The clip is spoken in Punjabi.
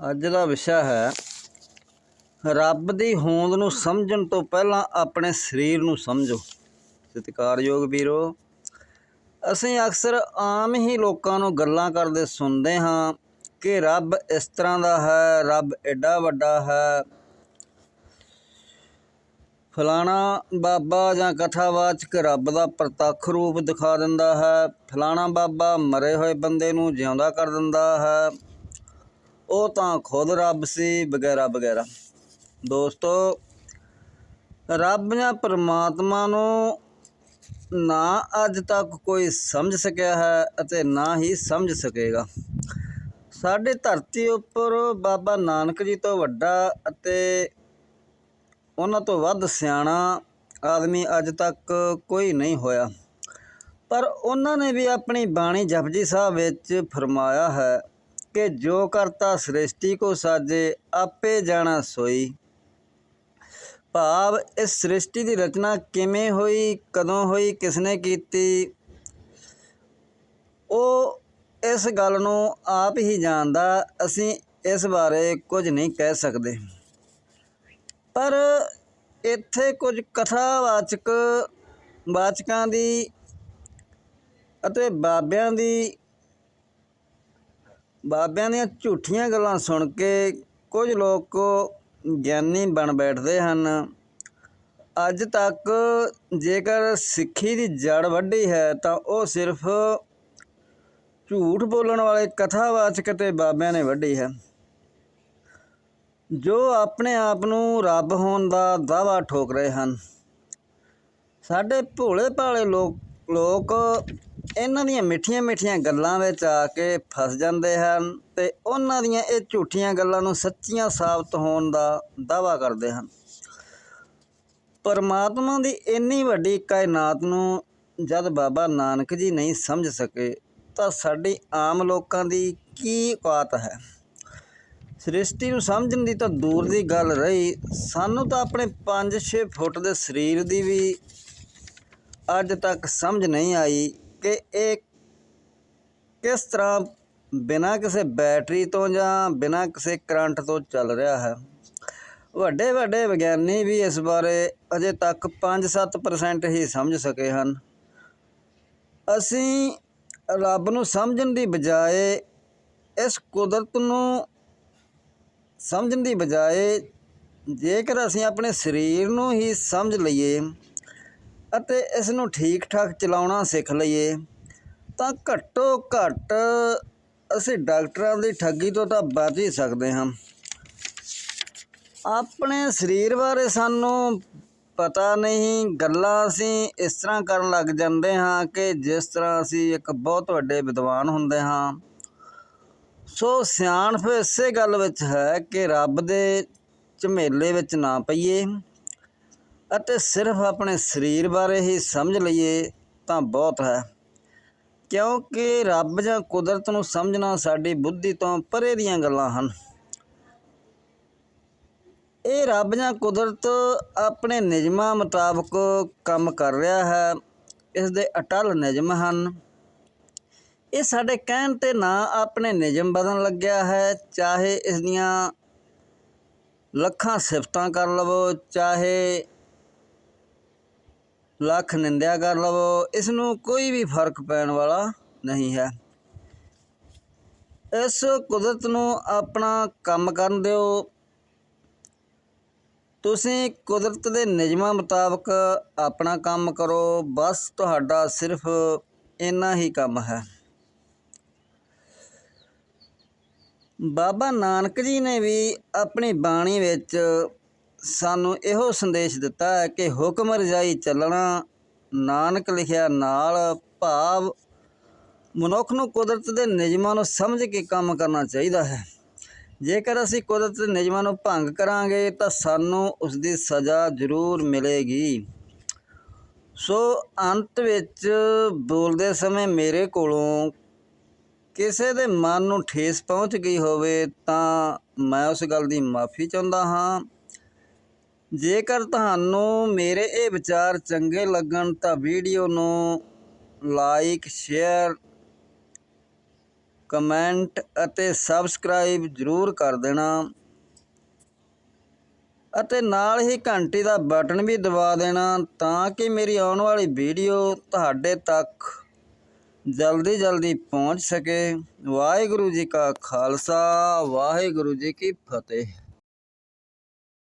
ਅੱਜ ਦਾ ਵਿਸ਼ਾ ਹੈ, ਰੱਬ ਦੀ ਹੋਂਦ ਨੂੰ ਸਮਝਣ ਤੋਂ ਪਹਿਲਾਂ ਆਪਣੇ ਸਰੀਰ ਨੂੰ ਸਮਝੋ। ਸਤਿਕਾਰਯੋਗ ਵੀਰੋ, ਅਸੀਂ ਅਕਸਰ ਆਮ ਹੀ ਲੋਕਾਂ ਨੂੰ ਗੱਲਾਂ ਕਰਦੇ ਸੁਣਦੇ ਹਾਂ ਕਿ ਰੱਬ ਇਸ ਤਰ੍ਹਾਂ ਦਾ ਹੈ, ਰੱਬ ਐਡਾ ਵੱਡਾ ਹੈ। ਫਲਾਣਾ ਬਾਬਾ ਜਾਂ ਕਥਾਵਾਚਕ ਰੱਬ ਦਾ ਪ੍ਰਤੱਖ ਰੂਪ ਦਿਖਾ ਦਿੰਦਾ ਹੈ, ਫਲਾਣਾ ਬਾਬਾ ਮਰੇ ਹੋਏ ਬੰਦੇ ਨੂੰ ਜਿਉਂਦਾ ਕਰ ਦਿੰਦਾ ਹੈ। ਉਹ ਤਾਂ ਖੁਦ ਰੱਬ ਸੀ, ਵਗੈਰਾ ਵਗੈਰਾ। ਦੋਸਤੋ, ਰੱਬ ਜਾਂ ਪਰਮਾਤਮਾ ਨੂੰ ਨਾ ਅੱਜ ਤੱਕ ਕੋਈ ਸਮਝ ਸਕਿਆ ਹੈ ਅਤੇ ਨਾ ਹੀ ਸਮਝ ਸਕੇਗਾ। ਸਾਡੇ ਧਰਤੀ ਉੱਪਰ ਬਾਬਾ ਨਾਨਕ ਜੀ ਤੋਂ ਵੱਡਾ ਅਤੇ ਉਹਨਾਂ ਤੋਂ ਵੱਧ ਸਿਆਣਾ ਆਦਮੀ ਅੱਜ ਤੱਕ ਕੋਈ ਨਹੀਂ ਹੋਇਆ। ਪਰ ਉਹਨਾਂ ਨੇ ਵੀ ਆਪਣੀ ਬਾਣੀ ਜਪਜੀ ਸਾਹਿਬ ਵਿੱਚ ਫਰਮਾਇਆ ਹੈ ਕਿ ਜੋ ਕਰਤਾ ਸ੍ਰਿਸ਼ਟੀ ਕੋ ਸਾਜੇ, ਆਪੇ ਜਾਣਾ ਸੋਈ। ਭਾਵ ਇਸ ਸ੍ਰਿਸ਼ਟੀ ਦੀ ਰਚਨਾ ਕਿਵੇਂ ਹੋਈ, ਕਦੋਂ ਹੋਈ, ਕਿਸਨੇ ਕੀਤੀ, ਉਹ ਇਸ ਗੱਲ ਨੂੰ ਆਪ ਹੀ ਜਾਣਦਾ, ਅਸੀਂ ਇਸ ਬਾਰੇ ਕੁਝ ਨਹੀਂ ਕਹਿ ਸਕਦੇ। ਪਰ ਇੱਥੇ ਕੁਝ ਕਥਾਵਾਚਕ ਵਾਚਕਾਂ ਦੀ ਅਤੇ ਬਾਬਿਆਂ ਦੀ ਬਾਬਿਆਂ ਦੀਆਂ ਝੂਠੀਆਂ ਗੱਲਾਂ ਸੁਣ ਕੇ ਕੁਝ ਲੋਕ ਗਿਆਨੀ ਬਣ ਬੈਠਦੇ ਹਨ। ਅੱਜ ਤੱਕ ਜੇਕਰ ਸਿੱਖੀ ਦੀ ਜੜ ਵੱਢੀ ਹੈ ਤਾਂ ਉਹ ਸਿਰਫ ਝੂਠ ਬੋਲਣ ਵਾਲੇ ਕਥਾਵਾਚਕ ਤੇ ਬਾਬਿਆਂ ਨੇ ਵੱਢੀ ਹੈ। ਜੋ ਆਪਣੇ ਆਪ ਨੂੰ ਰੱਬ ਹੋਣ ਦਾ ਦਾਵਾ ਠੋਕ ਰਹੇ ਹਨ। ਸਾਡੇ ਭੋਲੇ ਭਾਲੇ ਲੋਕ ਲੋਕ ਇਹਨਾਂ ਦੀਆਂ ਮਿੱਠੀਆਂ ਮਿੱਠੀਆਂ ਗੱਲਾਂ ਵਿੱਚ ਆ ਕੇ ਫਸ ਜਾਂਦੇ ਹਨ ਤੇ ਉਹਨਾਂ ਦੀਆਂ ਇਹ ਝੂਠੀਆਂ ਗੱਲਾਂ ਨੂੰ ਸੱਚੀਆਂ ਸਾਬਤ ਹੋਣ ਦਾ ਦਾਵਾ ਕਰਦੇ ਹਨ। ਪਰਮਾਤਮਾ ਦੀ ਇੰਨੀ ਵੱਡੀ ਕਾਇਨਾਤ ਨੂੰ ਜਦ ਬਾਬਾ ਨਾਨਕ ਜੀ ਨਹੀਂ ਸਮਝ ਸਕੇ, ਤਾਂ ਸਾਡੀ ਆਮ ਲੋਕਾਂ ਦੀ ਕੀ ਔਕਾਤ ਹੈ? ਸ੍ਰਿਸ਼ਟੀ ਨੂੰ ਸਮਝਣ ਦੀ ਤਾਂ ਦੂਰ ਦੀ ਗੱਲ ਰਹੀ, ਸਾਨੂੰ ਤਾਂ ਆਪਣੇ 5-6 ਫੁੱਟ ਦੇ ਸਰੀਰ ਦੀ ਵੀ ਅੱਜ ਤੱਕ ਸਮਝ ਨਹੀਂ ਆਈ ਕਿ ਇਹ ਕਿਸ ਤਰ੍ਹਾਂ ਬਿਨਾਂ ਕਿਸੇ ਬੈਟਰੀ ਤੋਂ ਜਾਂ ਬਿਨਾਂ ਕਿਸੇ ਕਰੰਟ ਤੋਂ ਚੱਲ ਰਿਹਾ ਹੈ? ਵੱਡੇ ਵੱਡੇ ਵਿਗਿਆਨੀ ਵੀ ਇਸ ਬਾਰੇ ਅਜੇ ਤੱਕ 5-7% ਹੀ ਸਮਝ ਸਕੇ ਹਨ। ਅਸੀਂ ਰੱਬ ਨੂੰ ਸਮਝਣ ਦੀ ਬਜਾਏ ਇਸ ਕੁਦਰਤ ਨੂੰ ਸਮਝਣ ਦੀ ਬਜਾਏ ਜੇਕਰ ਅਸੀਂ ਆਪਣੇ ਸਰੀਰ ਨੂੰ ਹੀ ਸਮਝ ਲਈਏ ਅਤੇ ਇਸ ਨੂੰ ਠੀਕ ਠਾਕ ਚਲਾਉਣਾ ਸਿੱਖ ਲਈਏ, ਤਾਂ ਘੱਟੋ ਘੱਟ ਅਸੀਂ ਡਾਕਟਰਾਂ ਦੀ ਠੱਗੀ ਤੋਂ ਤਾਂ ਬਚ ਹੀ ਸਕਦੇ ਹਾਂ। ਆਪਣੇ ਸਰੀਰ ਬਾਰੇ ਸਾਨੂੰ ਪਤਾ ਨਹੀਂ, ਗੱਲਾਂ ਅਸੀਂ ਇਸ ਤਰ੍ਹਾਂ ਕਰਨ ਲੱਗ ਜਾਂਦੇ ਹਾਂ ਕਿ ਜਿਸ ਤਰ੍ਹਾਂ ਅਸੀਂ ਇੱਕ ਬਹੁਤ ਵੱਡੇ ਵਿਦਵਾਨ ਹੁੰਦੇ ਹਾਂ। ਸੋ ਸਿਆਣਪ ਇਸੇ ਗੱਲ ਵਿੱਚ ਹੈ ਕਿ ਰੱਬ ਦੇ ਝਮੇਲੇ ਵਿੱਚ ਨਾ ਪਈਏ। ਅਤੇ ਸਿਰਫ ਆਪਣੇ ਸਰੀਰ ਬਾਰੇ ਹੀ ਸਮਝ ਲਈਏ ਤਾਂ ਬਹੁਤ ਹੈ। ਕਿਉਂਕਿ ਰੱਬ ਜਾਂ ਕੁਦਰਤ ਨੂੰ ਸਮਝਣਾ ਸਾਡੀ ਬੁੱਧੀ ਤੋਂ ਪਰੇ ਦੀਆਂ ਗੱਲਾਂ ਹਨ। ਇਹ ਰੱਬ ਜਾਂ ਕੁਦਰਤ ਆਪਣੇ ਨਿਯਮਾਂ ਮੁਤਾਬਕ ਕੰਮ ਕਰ ਰਿਹਾ ਹੈ। ਇਸ ਦੇ ਅਟਲ ਨਿਯਮ ਹਨ। ਇਹ ਸਾਡੇ ਕਹਿਣ ਤੇ ਨਾ ਆਪਣੇ ਨਿਯਮ ਬਦਲਣ ਲੱਗਿਆ ਹੈ। ਚਾਹੇ ਇਸ ਦੀਆਂ ਲੱਖਾਂ ਸਿਫਤਾਂ ਕਰ ਲਵੋ, ਚਾਹੇ ਲੱਖ ਨਿੰਦਿਆ ਕਰ ਲਵੋ ਇਸ ਨੂੰ ਕੋਈ ਵੀ ਫ਼ਰਕ ਪੈਣ ਵਾਲਾ ਨਹੀਂ ਹੈ। ਇਸ ਕੁਦਰਤ ਨੂੰ ਆਪਣਾ ਕੰਮ ਕਰਨ ਦਿਓ। ਤੁਸੀਂ ਕੁਦਰਤ ਦੇ ਨਿਯਮਾਂ ਮੁਤਾਬਕ ਆਪਣਾ ਕੰਮ ਕਰੋ, ਬਸ ਤੁਹਾਡਾ ਸਿਰਫ ਇੰਨਾ ਹੀ ਕੰਮ ਹੈ। ਬਾਬਾ ਨਾਨਕ ਜੀ ਨੇ ਵੀ ਆਪਣੀ ਬਾਣੀ ਵਿੱਚ ਸਾਨੂੰ ਇਹੋ ਸੰਦੇਸ਼ ਦਿੱਤਾ ਹੈ ਕਿ ਹੁਕਮ ਰਜਾਈ ਚੱਲਣਾ, ਨਾਨਕ ਲਿਖਿਆ ਨਾਲ ਭਾਵ ਮਨੁੱਖ ਨੂੰ ਕੁਦਰਤ ਦੇ ਨਿਯਮਾਂ ਨੂੰ ਸਮਝ ਕੇ ਕੰਮ ਕਰਨਾ ਚਾਹੀਦਾ ਹੈ। ਜੇਕਰ ਅਸੀਂ ਕੁਦਰਤ ਦੇ ਨਿਯਮਾਂ ਨੂੰ ਭੰਗ ਕਰਾਂਗੇ, ਤਾਂ ਸਾਨੂੰ ਉਸ ਦੀ ਸਜ਼ਾ ਜ਼ਰੂਰ ਮਿਲੇਗੀ। ਸੋ ਅੰਤ ਵਿੱਚ ਬੋਲਦੇ ਸਮੇਂ ਮੇਰੇ ਕੋਲੋਂ ਕਿਸੇ ਦੇ ਮਨ ਨੂੰ ਠੇਸ ਪਹੁੰਚ ਗਈ ਹੋਵੇ ਤਾਂ ਮੈਂ ਉਸ ਗੱਲ ਦੀ ਮਾਫੀ ਚਾਹੁੰਦਾ ਹਾਂ। ਜੇਕਰ ਤੁਹਾਨੂੰ ਮੇਰੇ ਇਹ ਵਿਚਾਰ ਚੰਗੇ ਲੱਗਣ ਤਾਂ ਵੀਡੀਓ ਨੂੰ ਲਾਈਕ, ਸ਼ੇਅਰ, ਕਮੈਂਟ ਅਤੇ ਸਬਸਕ੍ਰਾਈਬ ਜ਼ਰੂਰ ਕਰ ਦੇਣਾ। ਅਤੇ ਨਾਲ ਹੀ ਘੰਟੀ ਦਾ ਬਟਨ ਵੀ ਦਬਾ ਦੇਣਾ ਤਾਂ ਕਿ ਮੇਰੀ ਆਉਣ ਵਾਲੀ ਵੀਡੀਓ ਤੁਹਾਡੇ ਤੱਕ ਜਲਦੀ ਜਲਦੀ ਪਹੁੰਚ ਸਕੇ। ਵਾਹਿਗੁਰੂ ਜੀ ਕਾ ਖਾਲਸਾ, ਵਾਹਿਗੁਰੂ ਜੀ ਕੀ ਫਤਿਹ।